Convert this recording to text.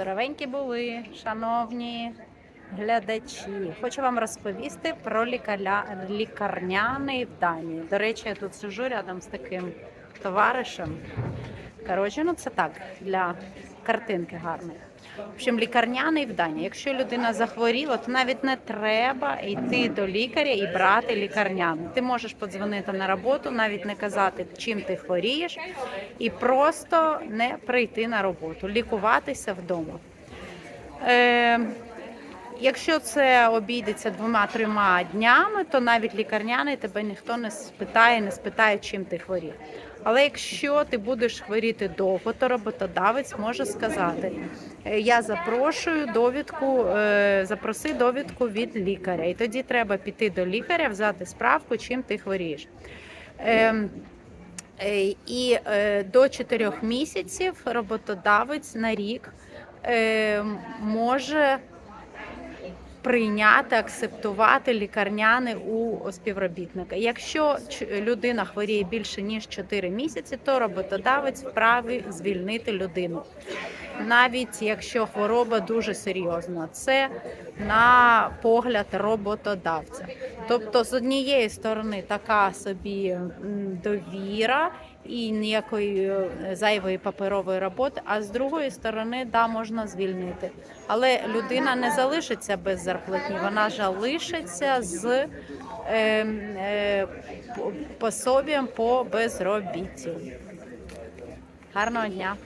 Здоровенькі були, шановні глядачі. Хочу вам розповісти про лікаря... лікарняний в Данії. До речі, я тут сижу рядом з таким товаришем. Коротше, ну це так, для картинки гарної. В общем, лікарняний в Данії. Якщо людина захворіла, то навіть не треба йти до лікаря і брати лікарняний. Ти можеш подзвонити на роботу, навіть не казати, чим ти хворієш, і просто не прийти на роботу, лікуватися вдома. Е, Якщо це обійдеться двома-трьома днями, то навіть лікарняний тебе ніхто не спитає, не спитає, чим ти хворів. Але якщо ти будеш хворіти довго, то роботодавець може сказати: «Е, я запрошую довідку, е, запроси довідку від лікаря. І тоді треба піти до лікаря, взяти справку, чим ти хворієш. Ем, Е, І до 4 місяців роботодавець на рік може прийняти, акцептувати лікарняни у співробітника. Якщо людина хворіє більше ніж 4 місяці, то роботодавець вправі звільнити людину. Навіть якщо хвороба дуже серйозна, це на погляд роботодавця. Тобто, з однієї сторони, така собі довіра і ніякої е, зайвої паперової роботи, а з другої сторони, да, можна звільнити. Але людина не залишиться без зарплатні, вона залишиться з е, е, по- пособієм по безробіттю. Гарного дня!